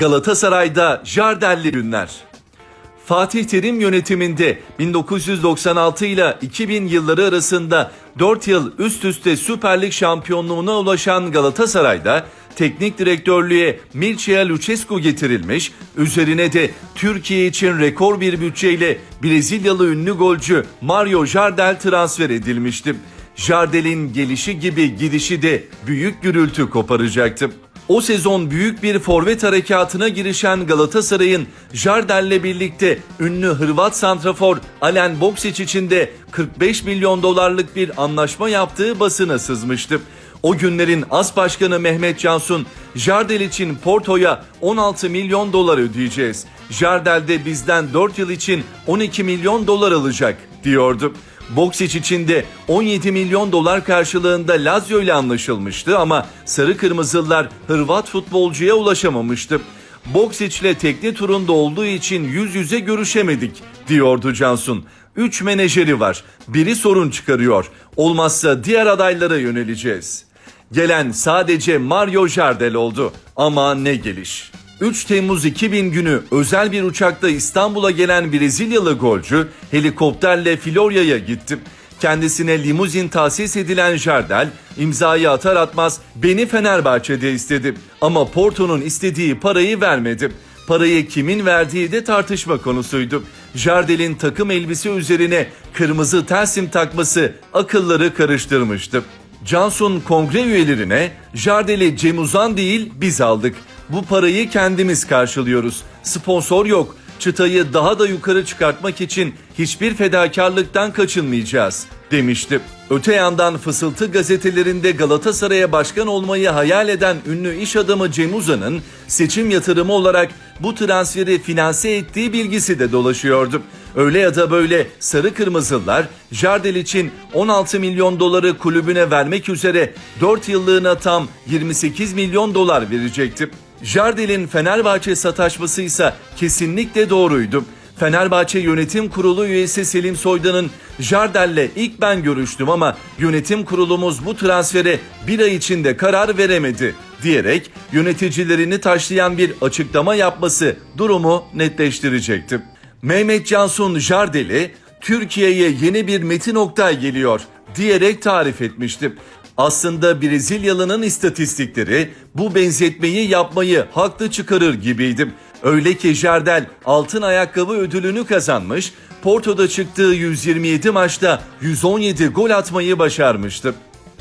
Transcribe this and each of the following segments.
Galatasaray'da Jardelli günler. Fatih Terim yönetiminde 1996 ile 2000 yılları arasında 4 yıl üst üste Süper Lig şampiyonluğuna ulaşan Galatasaray'da teknik direktörlüğe Mircea Lucescu getirilmiş, üzerine de Türkiye için rekor bir bütçeyle Brezilyalı ünlü golcü Mario Jardel transfer edilmişti. Jardel'in gelişi gibi gidişi de büyük gürültü koparacaktı. O sezon büyük bir forvet harekatına girişen Galatasaray'ın Jardel'le birlikte ünlü Hırvat santrafor Alen Boksic için de 45 milyon dolarlık bir anlaşma yaptığı basına sızmıştı. O günlerin as başkanı Mehmet Cansun, Jardel için Porto'ya 16 milyon dolar ödeyeceğiz. Jardel de bizden 4 yıl için 12 milyon dolar alacak diyordu. Boksic için de 17 milyon dolar karşılığında Lazio ile anlaşılmıştı ama Sarı Kırmızılar Hırvat futbolcuya ulaşamamıştı. Boksic ile tekne turunda olduğu için yüz yüze görüşemedik diyordu Cansun. Üç menajeri var. Biri sorun çıkarıyor. Olmazsa diğer adaylara yöneleceğiz. Gelen sadece Mario Jardel oldu. Ama ne geliş. 3 Temmuz 2000 günü özel bir uçakta İstanbul'a gelen Brezilyalı golcü helikopterle Florya'ya gitti. Kendisine limuzin tahsis edilen Jardel imzayı atar atmaz beni Fenerbahçe'de istedi. Ama Porto'nun istediği parayı vermedi. Parayı kimin verdiği de tartışma konusuydu. Jardel'in takım elbise üzerine kırmızı tersim takması akılları karıştırmıştı. Johnson kongre üyelerine Jardel'i Cem Uzan değil biz aldık. Bu parayı kendimiz karşılıyoruz. Sponsor yok. Çıtayı daha da yukarı çıkartmak için hiçbir fedakarlıktan kaçınmayacağız demişti. Öte yandan fısıltı gazetelerinde Galatasaray'a başkan olmayı hayal eden ünlü iş adamı Cem Uzan'ın seçim yatırımı olarak bu transferi finanse ettiği bilgisi de dolaşıyordu. Öyle ya da böyle sarı kırmızılar Jardel için 16 milyon doları kulübüne vermek üzere 4 yıllığına tam 28 milyon dolar verecekti. Jardel'in Fenerbahçe sataşması ise kesinlikle doğruydu. Fenerbahçe Yönetim Kurulu üyesi Selim Soydan'ın Jardel'le ilk ben görüştüm ama yönetim kurulumuz bu transfere bir ay içinde karar veremedi diyerek yöneticilerini taşlayan bir açıklama yapması durumu netleştirecekti. Mehmet Cansun Jardel'i Türkiye'ye yeni bir Metin Oktay geliyor diyerek tarif etmişti. Aslında Brezilyalı'nın istatistikleri bu benzetmeyi yapmayı haklı çıkarır gibiydi. Öyle ki Jardel altın ayakkabı ödülünü kazanmış, Porto'da çıktığı 127 maçta 117 gol atmayı başarmıştı.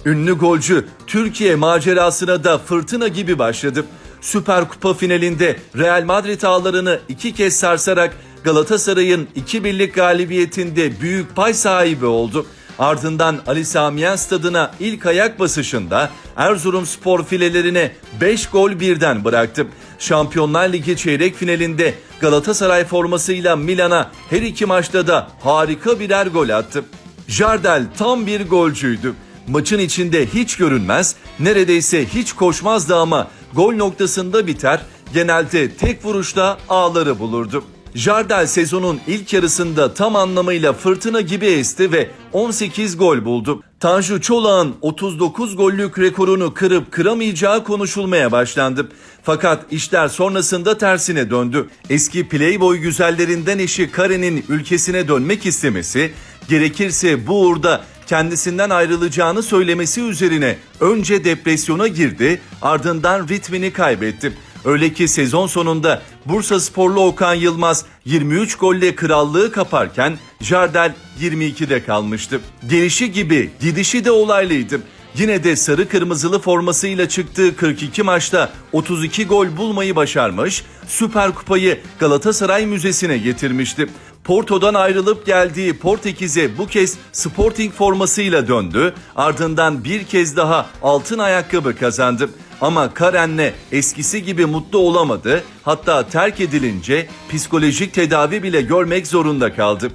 Ünlü golcü Türkiye macerasına da fırtına gibi başladı. Süper Kupa finalinde Real Madrid ağlarını iki kez sarsarak Galatasaray'ın 2-1'lik galibiyetinde büyük pay sahibi oldu. Ardından Ali Samiyen stadına ilk ayak basışında Erzurum spor filelerine 5 gol birden bıraktı. Şampiyonlar Ligi çeyrek finalinde Galatasaray formasıyla Milan'a her iki maçta da harika birer gol attı. Jardel tam bir golcüydü. Maçın içinde hiç görünmez, neredeyse hiç koşmazdı ama gol noktasında biter, genelde tek vuruşta ağları bulurdu. Jardel sezonun ilk yarısında tam anlamıyla fırtına gibi esti ve 18 gol buldu. Tanju Çolak'ın 39 gollük rekorunu kırıp kıramayacağı konuşulmaya başlandı. Fakat işler sonrasında tersine döndü. Eski Playboy güzellerinden eşi Karen'in ülkesine dönmek istemesi, gerekirse bu uğurda kendisinden ayrılacağını söylemesi üzerine önce depresyona girdi, ardından ritmini kaybetti. Öyle ki sezon sonunda Bursa sporlu Okan Yılmaz 23 golle krallığı kaparken Jardel 22'de kalmıştı. Gelişi gibi gidişi de olaylıydı. Yine de sarı kırmızılı formasıyla çıktığı 42 maçta 32 gol bulmayı başarmış, Süper Kupayı Galatasaray Müzesi'ne getirmişti. Porto'dan ayrılıp geldiği Portekiz'e bu kez Sporting formasıyla döndü. Ardından bir kez daha altın ayakkabı kazandı. Ama Karen'le eskisi gibi mutlu olamadı. Hatta terk edilince psikolojik tedavi bile görmek zorunda kaldı.